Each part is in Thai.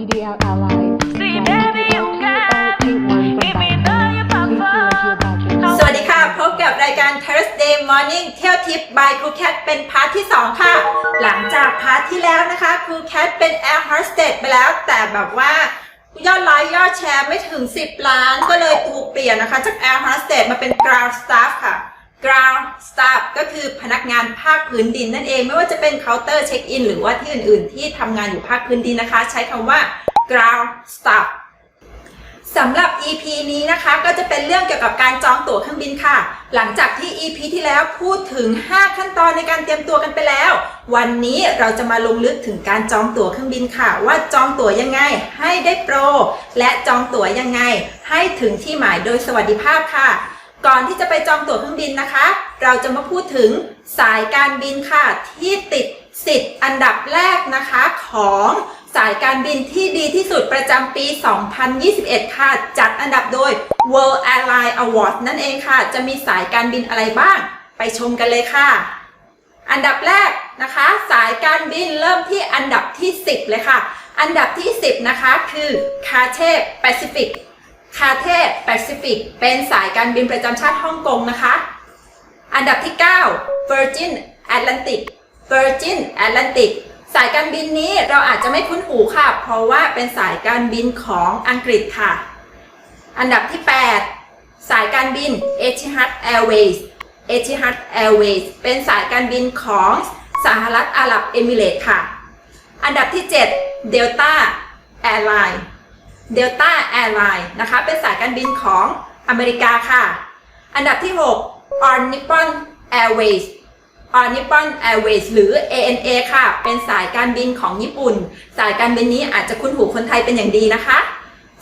DDL ally. See, baby, you got me. Give me the you prefer. สวัสดีค่ะ พบกับรายการ Thursday Morning เที่ยวทิป by ครูแคทเป็นพาร์ทที่ 2 ค่ะ หลังจากพาร์ทที่แล้วนะคะครูแคทเป็น Air Hostess ไปแล้ว แต่แบบว่ายอดไลค์ยอดแชร์ไม่ถึง 10 ล้าน ก็เลยถูกเปลี่ยนนะคะ จาก Air Hostess มาเป็น Ground Staff ค่ะ Ground Staff ก็คือพนักงานภาคพื้นดินนั่นเอง ไม่ว่าจะเป็นเคาน์เตอร์เช็คอินหรือว่าที่อื่นๆ ที่ทำงานอยู่ภาคพื้นดินนะคะ ใช้คำว่า Ground Staff สำหรับ EP นี้นะคะก็จะเป็นเรื่องเกี่ยวกับการจองตั๋วเครื่องบินค่ะ หลังจากที่ EP ที่แล้วพูดถึง 5 ขั้นตอนในการเตรียมตัวกันไปแล้ว วันนี้เราจะมาลงลึกถึงการจองตั๋วเครื่องบินค่ะ ว่าจองตั๋วยังไงให้ได้โปร และจองตั๋วยังไง ให้ถึงที่หมายโดยสวัสดิภาพค่ะ ก่อนที่จะไปจองตั๋วเครื่องบินนะคะ เราจะมาพูดถึงสายการบินค่ะที่ติดสิทธิ์อันดับแรกนะคะของสายการบินที่ดีที่สุดประจำปี 2021 ค่ะ จัดอันดับโดย World Airline Award นั่นเองค่ะ จะมีสายการบินอะไรบ้าง ไปชมกันเลยค่ะ อันดับแรกนะคะ สายการบินเริ่มที่อันดับที่ 10 เลยค่ะ อันดับที่ 10 นะคะ คือ Cathay Pacific Cathay Pacific เป็นสายการบินประจำชาติฮ่องกงนะคะ อันดับที่ 9 Virgin Atlantic Virgin Atlantic สายการบินนี้เราอาจจะไม่คุ้นหูค่ะ เพราะว่าเป็นสายการบินของอังกฤษค่ะ อันดับที่ 8 สายการบิน Etihad Airways Etihad Airways เป็นสายการบินของสหรัฐอาหรับเอมิเรตส์ค่ะ อันดับที่ 7 Delta Airline Delta Airline นะคะ เป็นสายการบินของอเมริกาค่ะ อันดับที่ 6 All Nippon Airways All Nippon Airways หรือ ANA ค่ะ เป็นสายการบินของญี่ปุ่น สายการบินนี้อาจจะคุ้นหูคนไทยเป็นอย่างดีนะคะ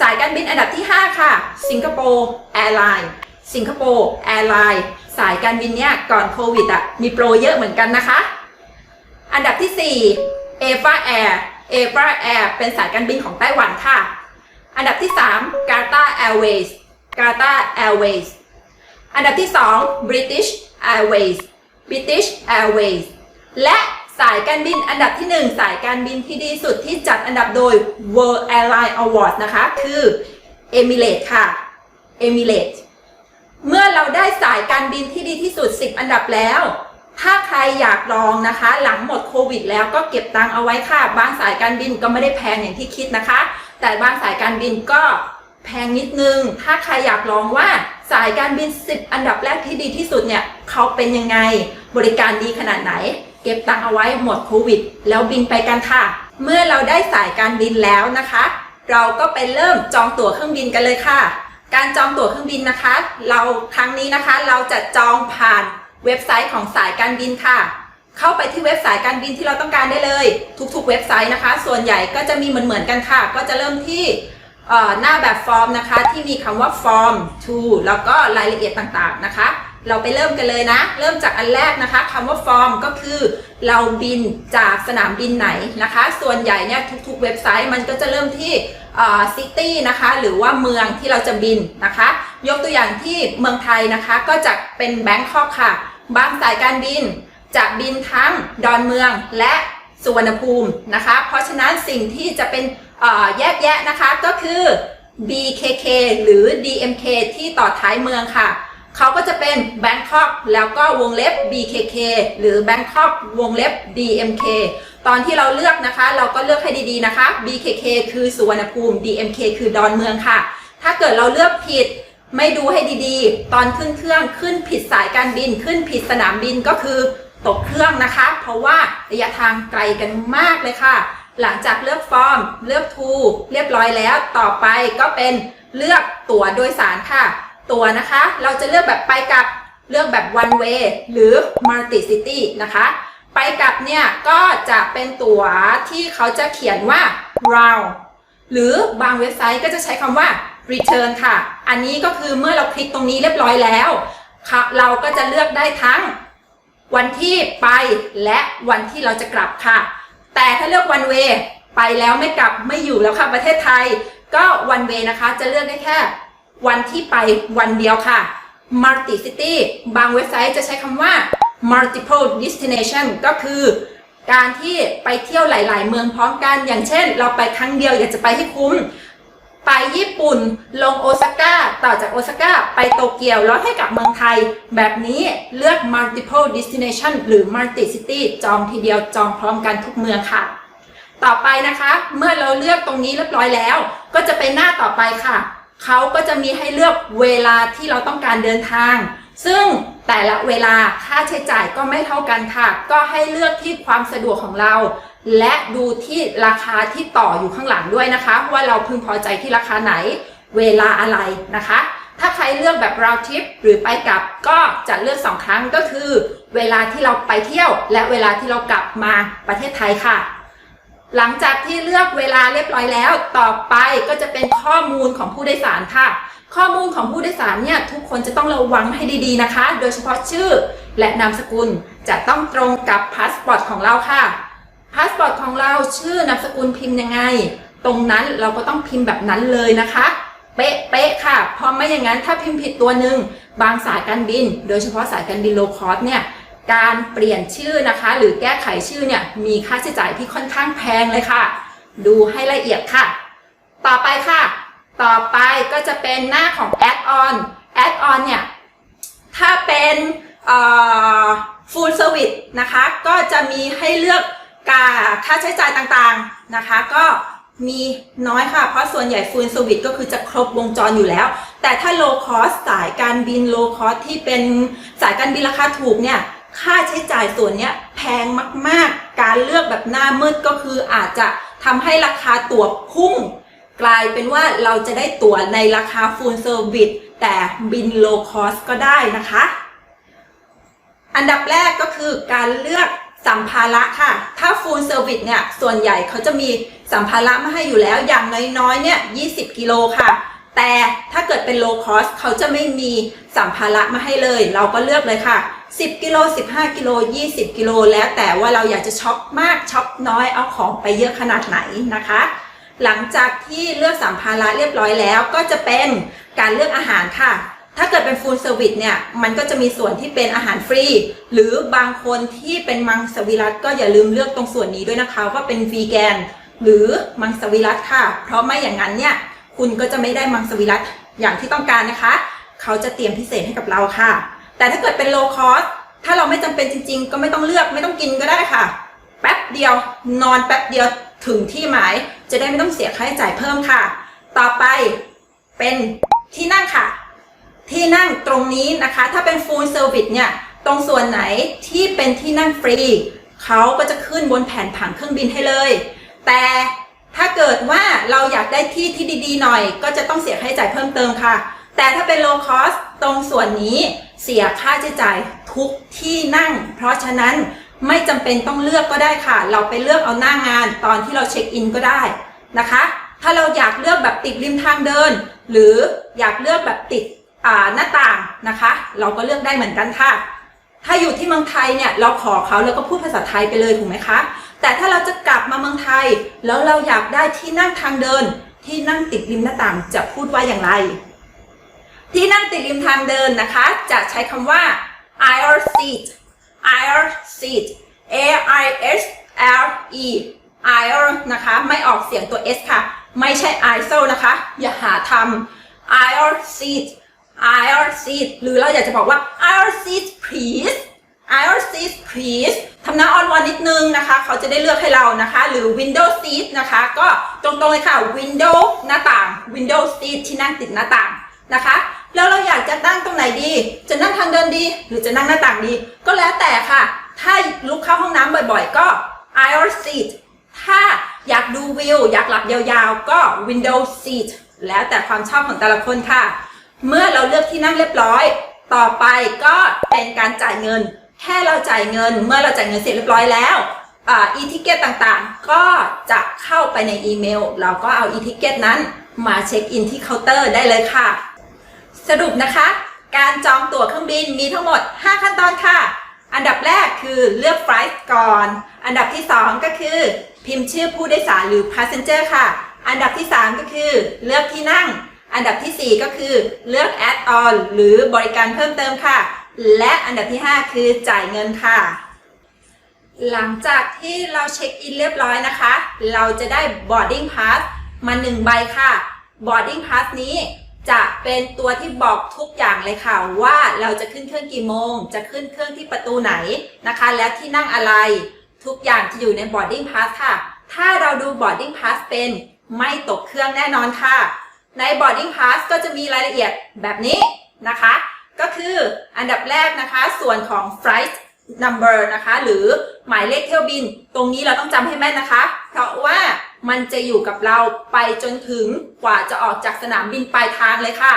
สายการบินอันดับที่ 5 ค่ะ สิงคโปร์แอร์ไลน์ สิงคโปร์แอร์ไลน์สายการบินเนี้ยก่อนโควิดอะมีโปรเยอะเหมือนกันนะคะ อันดับที่4เอฟาแอร์เอฟาแอร์เป็นสายการบินของไต้หวันค่ะ กาตาแอร์เวย์กาตาแอร์เวย์อันดับที่ 2 British Airways British Airways และสายการบินอันดับที่ 1 สายการบินที่ดีสุดที่จัดอันดับโดย World Airline Award นะคะ คือ Emirates ค่ะ Emirates เมื่อเราได้สายการบินที่ดีที่สุด 10 อันดับแล้ว ถ้าใครอยากลองนะคะ หลังหมดโควิดแล้วก็เก็บตังเอาไว้ค่ะ บางสายการบินก็ไม่ได้แพงอย่างที่คิดนะคะ แต่บางสายการบินก็ แพงนิดนึง ถ้าใครอยากลองว่าสายการบิน 10 อันดับแรกที่ดีที่สุดเนี่ยเขาเป็นยังไง บริการดีขนาดไหน เก็บตังเอาไว้หมดโควิด แล้วบินไปกันค่ะ เมื่อเราได้สายการบินแล้วนะคะ เราก็ไปเริ่มจองตั๋วเครื่องบินกันเลยค่ะ การจองตั๋วเครื่องบินนะคะ เราครั้งนี้นะคะ เราจะจองผ่านเว็บไซต์ของสายการบินค่ะ เข้าไปที่เว็บสายการบินที่เราต้องการได้เลย ทุกๆ เว็บไซต์นะคะ ส่วนใหญ่ก็จะมีเหมือนๆกันค่ะ ก็จะเริ่มที่ หน้าแบบฟอร์มนะคะที่มีคำว่า form to แล้วก็รายละเอียดต่างๆนะคะ เราไปเริ่มกันเลยนะ เริ่มจากอันแรกนะคะคำว่า form ก็คือ เราบินจากสนามบินไหนนะคะ ส่วนใหญ่เนี่ยทุกๆเว็บไซต์มันก็จะเริ่มที่ซิตี้นะคะหรือว่าเมืองที่เราจะบินนะคะ ยกตัวอย่างที่เมืองไทยนะคะก็จะเป็นแบงคอกค่ะ บางสายการบินจะบินทั้งดอนเมืองและ สุวรรณภูมินะคะ เพราะฉะนั้นสิ่งที่จะเป็นแยกแยะนะคะก็คือ BKK หรือ DMK ที่ต่อท้ายเมืองค่ะ เขาก็จะเป็น Bangkok แล้วก็วงเล็บ BKK หรือ Bangkok วงเล็บ DMK ตอนที่เราเลือกนะคะ เราก็เลือกให้ดีๆนะคะ BKK คือสุวรรณภูมิ DMK คือดอนเมืองค่ะ ถ้าเกิดเราเลือกผิดไม่ดูให้ดีๆ ตอนขึ้นเครื่องขึ้นผิดสายการบินขึ้นผิดสนามบินก็คือ ตกเครื่องนะคะ เพราะว่าระยะทางไกลกันมากเลยค่ะ หลังจากเลือกฟอร์ม เลือกทูเรียบร้อยแล้ว ต่อไปก็เป็นเลือกตั๋วโดยสารค่ะ ตั๋วนะคะ เราจะเลือกแบบไปกลับเลือกแบบ one way หรือ multi city นะคะ ไปกลับเนี่ยก็จะเป็นตั๋วที่เขาจะเขียนว่า round หรือบางเว็บไซต์ก็จะใช้คำว่า return ค่ะ อันนี้ก็คือเมื่อเราคลิกตรงนี้เรียบร้อยแล้ว เราก็จะเลือกได้ทั้ง วันที่ไปและวันที่เราจะกลับค่ะ แต่ถ้าเลือก one way ไปแล้วไม่กลับไม่อยู่แล้วค่ะประเทศไทย ก็ one way นะคะจะเลือกได้แค่ วันที่ไปวันเดียวค่ะ multi city บางเว็บไซต์จะใช้คำว่า multiple destination ก็คือ การที่ไปเที่ยวหลาย ๆ เมืองพร้อมกัน อย่างเช่น เราไปครั้งเดียวอยากจะไปให้คุ้ม ไปญี่ปุ่นลงโอซาก้าต่อจากโอซาก้าไปโตเกียวแล้วให้กลับเมืองไทย แบบนี้เลือก multiple destination หรือ multi city จองทีเดียวจองพร้อมกันทุกเมืองค่ะ ต่อไปนะคะ เมื่อเราเลือกตรงนี้เรียบร้อยแล้ว ก็จะเป็นหน้าต่อไปค่ะ เขาก็จะมีให้เลือกเวลาที่เราต้องการเดินทาง ซึ่ง แต่ละเวลาค่าใช้จ่ายก็ไม่เท่ากันค่ะ ก็ให้เลือกที่ความสะดวกของเรา และดูที่ราคาที่ต่ออยู่ข้างหลังด้วยนะคะ ว่าเราพึงพอใจที่ราคาไหน เวลาอะไรนะคะ ถ้าใครเลือกแบบ round trip หรือไปกลับก็จะเลือกสองครั้งก็คือ เวลาที่เราไปเที่ยว และเวลาที่เรากลับมาประเทศไทยค่ะหลังจากที่เลือกเวลาเรียบร้อยแล้ว ต่อไปก็จะเป็นข้อมูลของผู้โดยสารค่ะ ข้อมูลของผู้โดยสารเนี่ยทุกคนจะต้องระวังให้ดีๆนะคะ โดยเฉพาะชื่อและนามสกุลจะต้องตรงกับพาสปอร์ตของเราค่ะพาสปอร์ตของเราชื่อนามสกุลพิมพ์ยังไง ตรงนั้นเราก็ต้องพิมพ์แบบนั้นเลยนะคะ เป๊ะเป๊ะๆค่ะ เพราะไม่อย่างนั้นถ้าพิมพ์ผิดตัวหนึ่งบางสายการบิน โดยเฉพาะสายการบินโลคอสเนี่ยการเปลี่ยนชื่อนะคะ หรือแก้ไขชื่อเนี่ยมีค่าใช้จ่ายที่ค่อนข้างแพงเลยค่ะ ดูให้ละเอียดค่ะ ต่อไปค่ะ ต่อไปก็จะเป็นหน้าของ add-on add-on เนี่ย ถ้าเป็นเอ่อ full service นะคะ ก็จะมีให้เลือกกาค่าใช้จ่ายต่างๆนะคะ ก็มีน้อยค่ะ เพราะส่วนใหญ่ full service ก็คือจะครบวงจรอยู่แล้ว แต่ถ้า low cost สายการบิน low cost ที่เป็นสายการบินราคาถูกเนี่ย ค่าใช้จ่ายส่วนเนี้ยแพงมากๆ การเลือกแบบหน้ามืดก็คืออาจจะทำให้ราคาตั๋วพุ่ง กลายเป็นว่าเราจะได้ตั๋วในราคา full service แต่บิน low cost ก็ได้นะคะ อันดับแรกก็คือการเลือกสัมภาระค่ะ ถ้า full service เนี่ย ส่วนใหญ่เขาจะมีสัมภาระมาให้อยู่แล้ว อย่างน้อยๆ เนี่ย 20 กิโลค่ะ แต่ถ้าเกิดเป็น low cost เขาจะไม่มีสัมภาระมาให้เลย เราก็เลือกเลยค่ะ 10 กิโล 15 กิโล 20 กิโล แล้วแต่ว่าเราอยากจะช็อปมากช็อปน้อย เอาของไปเยอะขนาดไหนนะคะ หลังจากที่เลือกสัมภาระเรียบร้อยแล้ว ก็จะเป็นการเลือกอาหารค่ะ ถ้าเกิดเป็นฟูลเซอร์วิสเนี่ย มันก็จะมีส่วนที่เป็นอาหารฟรี หรือบางคนที่เป็นมังสวิรัตก็อย่าลืมเลือกตรงส่วนนี้ด้วยนะคะว่าเป็นวีแกนหรือมังสวิรัตค่ะ เพราะไม่อย่างนั้นเนี่ยคุณก็จะไม่ได้มังสวิรัตอย่างที่ต้องการนะคะ เขาจะเตรียมพิเศษให้กับเราค่ะ แต่ถ้าเกิดเป็นโลคอสถ้าเราไม่จำเป็นจริง ๆ ก็ไม่ต้องเลือกไม่ต้องกินก็ได้ค่ะ แป๊บเดียวนอนแป๊บเดียวถึงที่หมาย จะได้ไม่ต้องเสียค่าใช้จ่ายเพิ่มค่ะ ต่อไปเป็นที่นั่งค่ะ ที่นั่งตรงนี้นะคะ ถ้าเป็น full service เนี่ย ตรงส่วนไหนที่เป็นที่นั่งฟรีเขาก็จะขึ้นบนแผนผังเครื่องบินให้เลย แต่ถ้าเกิดว่าเราอยากได้ที่ที่ดีๆ หน่อย ก็จะต้องเสียค่าใช้จ่ายเพิ่มเติมค่ะ แต่ถ้าเป็น low cost ตรงส่วนนี้เสียค่าใช้จ่ายทุกที่นั่ง เพราะฉะนั้น ไม่จำเป็นต้องเลือกก็ได้ค่ะ เราไปเลือกเอาหน้างานตอนที่เราเช็คอินก็ได้นะคะ ถ้าเราอยากเลือกแบบติดริมทางเดิน หรืออยากเลือกแบบติดหน้าต่างนะคะ เราก็เลือกได้เหมือนกันค่ะ ถ้าอยู่ที่เมืองไทยเนี่ยเราขอเขาแล้วก็พูดภาษาไทยไปเลยถูกไหมคะ แต่ถ้าเราจะกลับมาเมืองไทย แล้วเราอยากได้ที่นั่งทางเดิน ที่นั่งติดริมหน้าต่างจะพูดว่าอย่างไร ที่นั่งติดริมทางเดินนะคะ จะใช้คำว่า aisle seat aisle seat a i s l e aisle นะคะ ไม่ออกเสียงตัว s ค่ะ ไม่ใช่ i s o นะคะ อย่าหาทำ aisle seat aisle seat หรือเราอยากจะบอกว่า aisle seat please aisle seat please ทำหน้าอ้อนวอนนิดนึงนะคะ เขาจะได้เลือกให้เรานะคะ หรือ window seat นะคะ ก็ตรงๆเลยค่ะ window หน้าต่าง window seat ที่นั่งติดหน้าต่างนะคะ แล้วเราอยากจะนั่งตรงไหนดี จะนั่งทางเดินดี หรือจะนั่งหน้าต่างดี ก็แล้วแต่ค่ะ ถ้าลุกเข้าห้องน้ำบ่อยๆ ก็ aisle seat ถ้าอยากดูวิว อยากหลับยาวๆ ก็ window seat แล้วแต่ความชอบของแต่ละคนค่ะ เมื่อเราเลือกที่นั่งเรียบร้อย ต่อไปก็เป็นการจ่ายเงิน แค่เราจ่ายเงิน เมื่อเราจ่ายเงินเสร็จเรียบร้อยแล้วอ่า e-ticket ต่างๆ ก็จะเข้าไปในอีเมล เราก็เอา e-ticket นั้นมาเช็คอินที่เคาน์เตอร์ได้เลยค่ะ สรุปนะคะ การจองตั๋วเครื่องบินมีทั้งหมด 5 ขั้นตอนค่ะ อันดับแรกคือเลือกไฟล์ก่อน อันดับที่ 2 ก็คือ พิมพ์ชื่อผู้โดยสารหรือ passenger ค่ะ อันดับที่ 3 ก็คือ เลือกที่นั่ง อันดับทีสี่ 4 ก็คือ เลือก add on หรือบริการเพิ่มเติมค่ะ และอันดับที่ 5 คือจ่ายเงินค่ะ หลังจากที่เราเช็คอินเรียบร้อยนะคะ เราจะได้ boarding pass มาหนึ่งใบค่ะ boarding pass นี้ จะเป็นตัวที่บอกทุกอย่างเลยค่ะว่าเราจะขึ้นเครื่องกี่โมง จะขึ้นเครื่องที่ประตูไหนนะคะ และที่นั่งอะไรทุกอย่างจะอยู่ใน boarding pass ค่ะ ถ้าเราดู boarding pass เป็นไม่ตกเครื่องแน่นอนค่ะ ใน boarding pass ก็จะมีรายละเอียดแบบนี้นะคะ ก็คืออันดับแรกนะคะ ส่วนของ flight number นะคะ หรือหมายเลขเที่ยวบิน ตรงนี้เราต้องจำให้แม่นนะคะ เพราะว่า มันจะอยู่กับเราไปจนถึงกว่าจะออกจากสนามบินปลายทางเลยค่ะ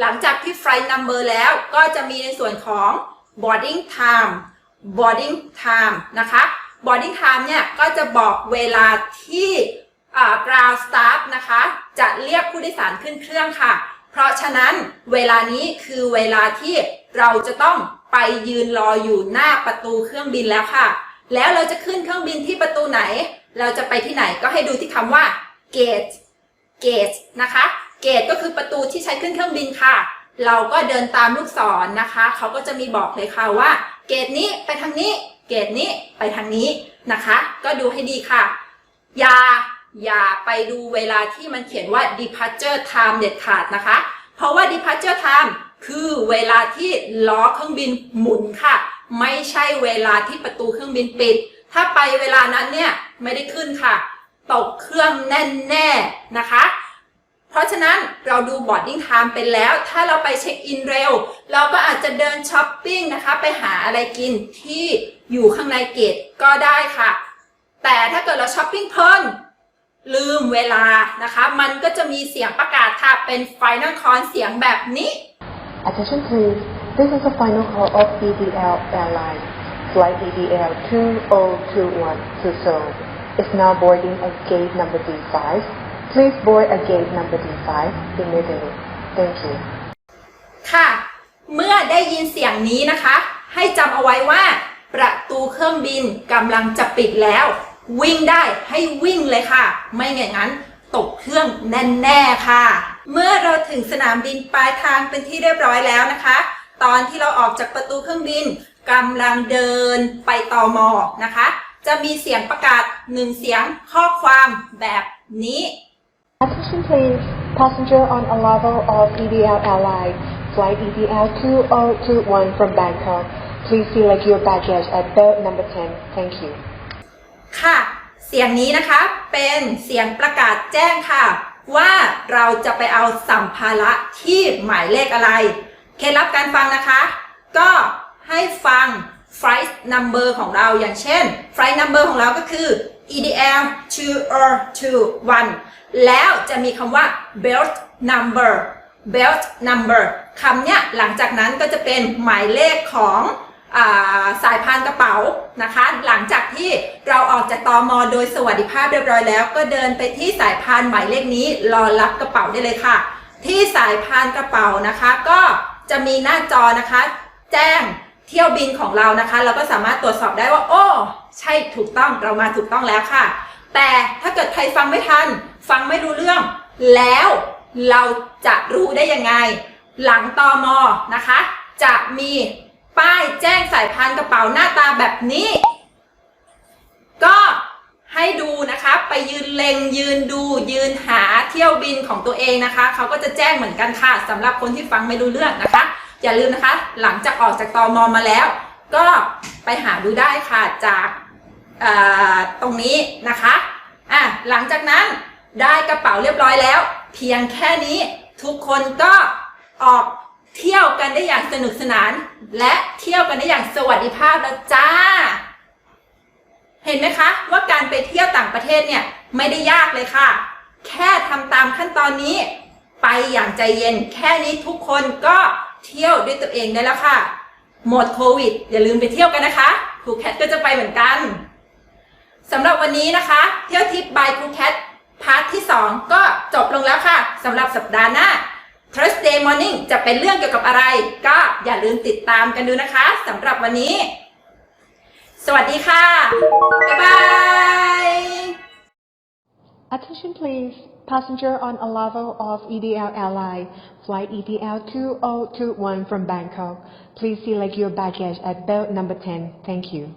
หลังจากที่ flight number แล้วก็จะมีในส่วนของ boarding time boarding time นะคะ boarding time เนี่ยก็จะบอกเวลาที่อ่า ground staff นะคะ จะเรียกผู้โดยสารขึ้นเครื่องค่ะ เพราะฉะนั้นเวลานี้คือเวลาที่เราจะต้องไปยืนรออยู่หน้าประตูเครื่องบินแล้วค่ะ แล้วเราจะขึ้นเครื่องบินที่ประตูไหน เราจะไปที่ไหนก็ให้ดูที่คำว่า gate gate นะคะ gate ก็คือประตูที่ใช้ขึ้นเครื่องบินค่ะ เราก็เดินตามลูกศรนะคะ เขาก็จะมีบอกเลยค่ะว่า เกตนี้ไปทางนี้ เกตนี้ไปทางนี้นะคะ ก็ดูให้ดีค่ะ อย่าอย่าไปดูเวลาที่มันเขียนว่า departure time เด็ดขาดนะคะ เพราะว่า departure time คือเวลาที่ล้อเครื่องบินหมุนค่ะ ไม่ใช่เวลาที่ประตูเครื่องบินปิด ถ้าไปเวลานั้นเนี่ยไม่ได้ขึ้นค่ะตกเครื่องแน่ๆนะคะ เพราะฉะนั้นเราดู boarding time เป็นแล้ว ถ้าเราไปเช็คอินเร็ว เราก็อาจจะเดินช้อปปิ้งนะคะ ไปหาอะไรกินที่อยู่ข้างในเกตก็ได้ค่ะ แต่ถ้าเกิดเราช้อปปิ้งเพลินลืมเวลานะคะ มันก็จะมีเสียงประกาศค่ะ เป็น final call เสียงแบบนี้ Attention please. This is the final call of EDL Airlines. Flight EDL 2021 to Seoul is now boarding at gate number D5. Please board at gate number D5 immediately. Thank you. ค่ะ เมื่อได้ยินเสียงนี้นะคะ ให้จำเอาไว้ว่า ประตูเครื่องบินกำลังจะปิดแล้ว วิ่งได้ให้วิ่งเลยค่ะ ไม่อย่างนั้นตกเครื่องแน่ๆค่ะ เมื่อเราถึงสนามบินปลายทางเป็นที่เรียบร้อยแล้วนะคะ ตอนที่เราออกจากประตูเครื่องบิน กำลังเดินไปต่อมอนะคะ จะมีเสียงประกาศหนึ่งเสียงข้อความแบบนี้ Attention please. Passenger on arrival of EDL Airlines. Flight E EDL 2021 from Bangkok. Please select your baggage at belt number 10. Thank you. ค่ะ เสียงนี้นะคะเป็นเสียงประกาศแจ้งค่ะ ว่าเราจะไปเอาสัมภาระที่หมายเลขอะไร เคล็ดลับการฟังนะคะ ก็ ให้ฟัง flight number ของเราอย่างเช่น flight number ของเราก็คือ EDL 2 or 2 1 แล้วจะมีคำว่า belt number belt number คำเนี้ยหลังจากนั้นก็จะเป็นหมายเลขของสายพานกระเป๋านะคะ หลังจากที่เราออกจากตอมอโดยสวัสดิภาพเรียบร้อยแล้ว ก็เดินไปที่สายพานหมายเลขนี้รอรับกระเป๋าได้เลยค่ะ ที่สายพานกระเป๋านะคะ ก็จะมีหน้าจอนะคะ แจ้ง เที่ยวบินของเรานะคะ เราก็สามารถตรวจสอบได้ว่า โอ้ ใช่ถูกต้องเรามาถูกต้องแล้วค่ะ แต่ถ้าเกิดใครฟังไม่ทัน ฟังไม่รู้เรื่อง แล้วเราจะรู้ได้ยังไง หลังตอมอนะคะ จะมีป้ายแจ้งสายพานกระเป๋าหน้าตาแบบนี้ ก็ให้ดูนะคะ ไปยืนเล็งยืนดู ยืนหาเที่ยวบินของตัวเองนะคะ เขาก็จะแจ้งเหมือนกันค่ะสำหรับคนที่ฟังไม่รู้เรื่องนะคะ อย่าลืมนะคะ หลังจากออกจากตอมอมาแล้ว ก็ไปหาดูได้ค่ะจากตรงนี้นะคะอะหลังจากนั้นได้กระเป๋าเรียบร้อยแล้ว เพียงแค่นี้ทุกคนก็ออกเที่ยวกันได้อย่างสนุกสนาน และเที่ยวกันได้อย่างสวัสดิภาพแล้วจ้า เห็นไหมคะ ว่าการไปเที่ยวต่างประเทศเนี่ยไม่ได้ยากเลยค่ะ แค่ทำตามขั้นตอนนี้ ไปอย่างใจเย็น แค่นี้ทุกคนก็ เที่ยวด้วยตัวเองได้แล้วค่ะ หมดโควิด อย่าลืมไปเที่ยวกันนะคะครูแคทก็จะไปเหมือนกันสำหรับวันนี้นะคะ เที่ยวทิปบายครูแคทพาร์ทที่ 2 ก็จบลงแล้วค่ะสำหรับสัปดาห์หน้า Thursday Morning จะเป็นเรื่องเกี่ยวกับอะไร ก็อย่าลืมติดตามกันดูนะคะสำหรับวันนี้ สวัสดีค่ะ บ๊ายบาย Attention please. Passenger on a level of EDL Airline. Flight EDL 2021 from Bangkok. Please select your baggage at belt number 10. Thank you.